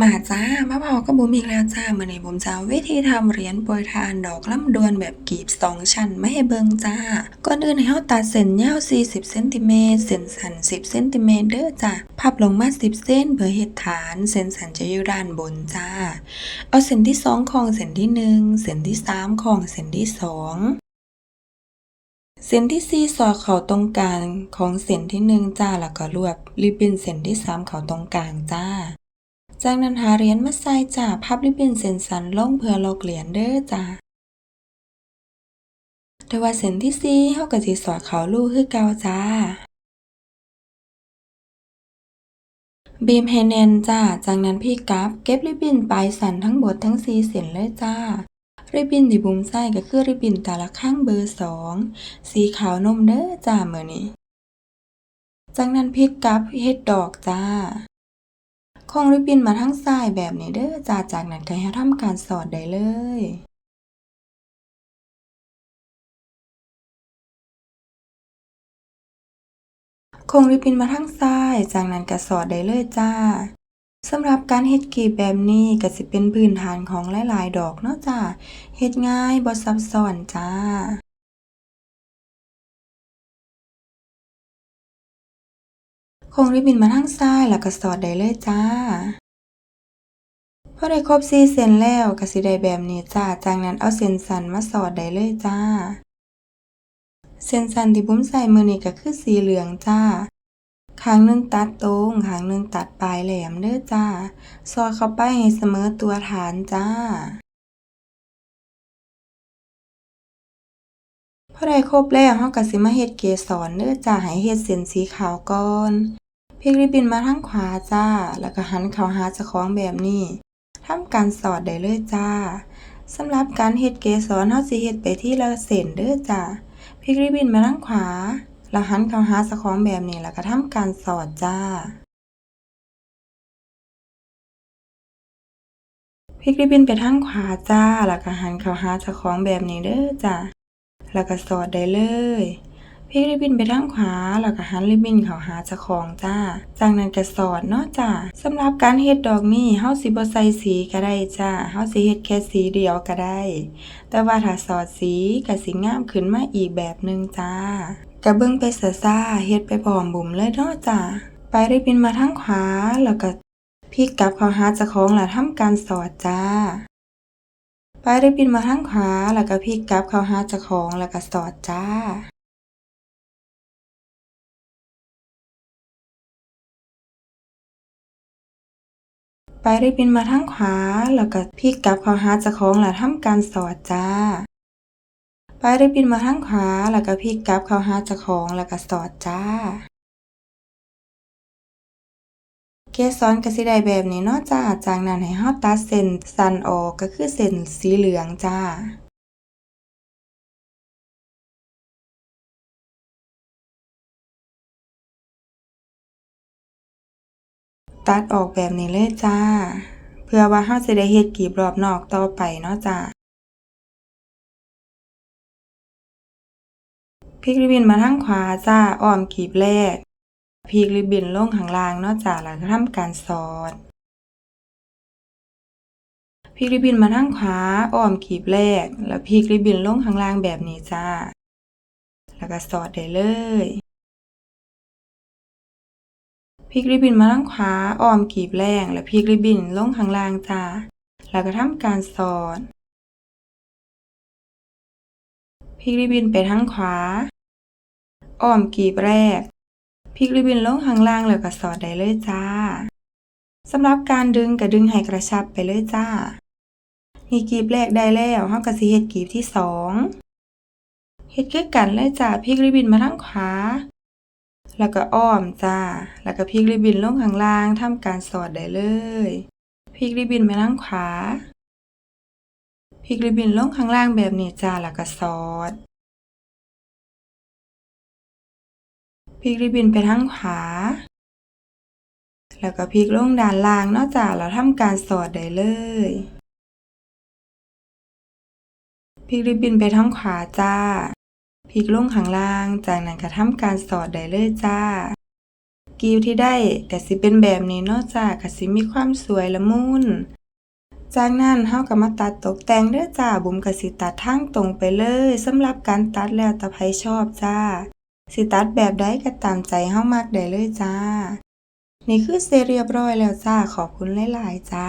มาจ้ามาพอก็บุมอีกแล้วจ้ามื่อนี้บุมจะเอาวิธีทำเหรียญโปรยทานดอกลำดวนแบบกีบสองชั้นไม่ให้เบิงจ้าก่อนอื่นให้เราตัดเส้นยาว 40เซนติเมตรเส้นสัน10เซนติเมตรเด้อจ้าพับลงมา 10 เส้นเพื่อเฮ็ดฐานเส้นสันจะอยู่ด้านบนจ้า เอาเส้นที่สองของเส้นที่หนึ่งเส้นที่สามของเส้นที่สองเส้นที่สี่สอดเข้าตรงกลางของเส้นที่หนึ่งจ้าแล้วก็รวบริบบิ้นเส้นที่สามเข้าตรงกลางจ้า จากนั้นหาเหรียญมาใส่จ้าพับริบบิ้นเส้นสันลงเพื่อลอกเหรียญเด้อจ้าแต่ว่าเส้นที่สี่เฮาก็สิสอดเขารูคือเก่าจ้า บีบให้แน่นจ้า จากนั้นพี่กับเก็บริบบิ้นปลายสันทั้งหมดทั้งสี่เส้นเลยจ้า ริบบิ้นที่บุมใส่ก็คือริบบิ้นแต่ละข้างเบอร์สองสีขาวนมเด้อจ้าเมื้อนี้ จากนั้นพลิกกลับเฮ็ดดอกจ้า คงริบบิ้นมาทั้งซ้ายแบบนี้เด้อจ้าจากนั้นก็ให้ทำการสอดได้เลยคงริบบิ้นมาทั้งซ้ายจากนั้นก็สอดได้เลยจ้าสำหรับการเฮ็ดกลีบแบบนี้ก็สิเป็นพื้นฐานของหลายๆ ดอกเนาะจ้าเฮ็ดง่ายบ่ซับซ้อนจ้า คงริบบินมาทางซ้ายแล้วก็สอดได้เลยจ้าพอได้ครบ4เส้นแล้วก็สิได้แบบนี้จ้าจากนั้นเอาเส้นสันมาสอดได้เลยจ้า เส้นสันที่บุ้มใส่มือนี้ก็คือสีเหลืองจ้าข้างหนึ่งตัดตรงข้างหนึ่งตัดปลายแหลมเด้อจ้า สอดเข้าไปให้เสมอตัวฐานจ้าพอได้ครบแล้วเราก็สิมาเฮ็ดเกสรเด้อจ้าให้เฮ็ดเส้นสีขาวก่อน พลิกริบบินมาทางขวาจ้า แล้วก็หันเข้าหาเจ้าของแบบนี้ทำการสอดได้เลยจ้าสำหรับการเฮ็ดเกสรเราสิเฮ็ดไปที่ละเส้นเด้อจ้าพลิกริบบินมาทางขวาแล้วหันเข้าหาเจ้าของแบบนี้แล้วก็ทำการสอดจ้าพลิกริบบินไปทางขวาจ้า แล้วก็หันเข้าหาเจ้าของแบบนี้เด้อจ้าแล้วก็สอดได้เลย พลิกริบบิ้นไปทางขวาแล้วก็หันริบบิ้นเข้าหาเจ้าของจ้า จากนั้นก็สอดเนาะจ้าสำหรับการเฮ็ดดอกนี้เฮาสิบ่ใส่สีก็ได้จ้าเฮาสิเฮ็ดแค่สีเดียวก็ได้ แต่ว่าถ้าสอดสีก็สิงามขึ้นมาอีกแบบหนึงจ้าก็เบิ่งไปซ่าเฮ็ดไปพร้อมบุ๋มเลยเนาะจ้าไปริบบิ้นมาทางขวาแล้วก็พลิกกลับเข้าหาเจ้าของแล้วทำการสอดจ้าไปริบบิ้นมาทางขวา แล้วก็พลิกกลับเข้าหาเจ้าของ แล้วก็สอดจ้า ไปริบบิ้นมาทางขวา แล้วก็พลิกกลับเข้าหาเจ้าของแล้วทำการสอดจ้า ไปริบบิ้นมาทางขวา แล้วก็พลิกกลับเข้าหาเจ้าของแล้วก็สอดจ้า เกสรกระสีได้แบบนี้เนาะจ้า จากนั้นให้เราตัดเส้นสันออกก็คือเส้นสีเหลืองจ้า ตัดออกแบบนี้เลยจ้า เพื่อว่าเราสิได้เฮ็ดกลีบรอบนอกต่อไปเนาะจ้าพลิกริบบินมาทางขวาจ้าอ้อมกลีบแรกพลิกริบบินลงข้างล่างเนาะจ้าแล้วก็ทำการสอดพลิกริบบินมาทางขวาอ้อมกลีบแรก แล้วพลิกริบบินลงข้างล่างแบบนี้จ้า แล้วก็สอดได้เลย พลิกริบบิ้นมาทางขวาอ้อมกีบแรกแล้วพลิกริบบิ้นลงข้างล่างจ้า แล้วก็ทำการสอดพลิกริบบิ้นไปทางขวาอ้อมกีบแรกพลิกริบบิ้นลงข้างล่างแล้วก็สอดได้เลยจ้าสำหรับการดึงก็ดึงให้กระชับไปเลยจ้านี่กีบแรกได้แล้วเราก็สิเฮ็ดกีบที่สองเฮ็ดคือกันเลยจ้าพลิกริบบิ้นมาทางขวา แล้วก็อ้อมจ้า แล้วก็พลิกริบบินลงข้างล่างทำการสอดได้เลยพลิกริบบินไปทางขวาพลิกริบบินลงข้างล่างแบบนี้จ้า แล้วก็สอดพลิกริบบินไปทางขวาแล้วก็พลิกลงด้านล่างนาะจ้าแล้วทำการสอดได้เลยพลิกริบบินไปทางขวาจ้า พลิกลงข้างล่าง จากนั้นก็ทำการสอดได้เลยจ้า กิวที่ได้ก็สิเป็นแบบนี้นาะจ้ากก็สิมีความสวยละมุนจากนั้นเฮาก็มาตัดตกแต่งเด้อจ้า บุ๋มก็สิตัดทางตรงไปเลยสำหรับการตัดแล้วแต่ไผชอบจ้า สิตัดแบบใดก็ตามใจเฮามักได้เลยจ้า นี่คือเสร็จเรียบร้อยแล้วจ้า ขอบคุณหลายๆจ้า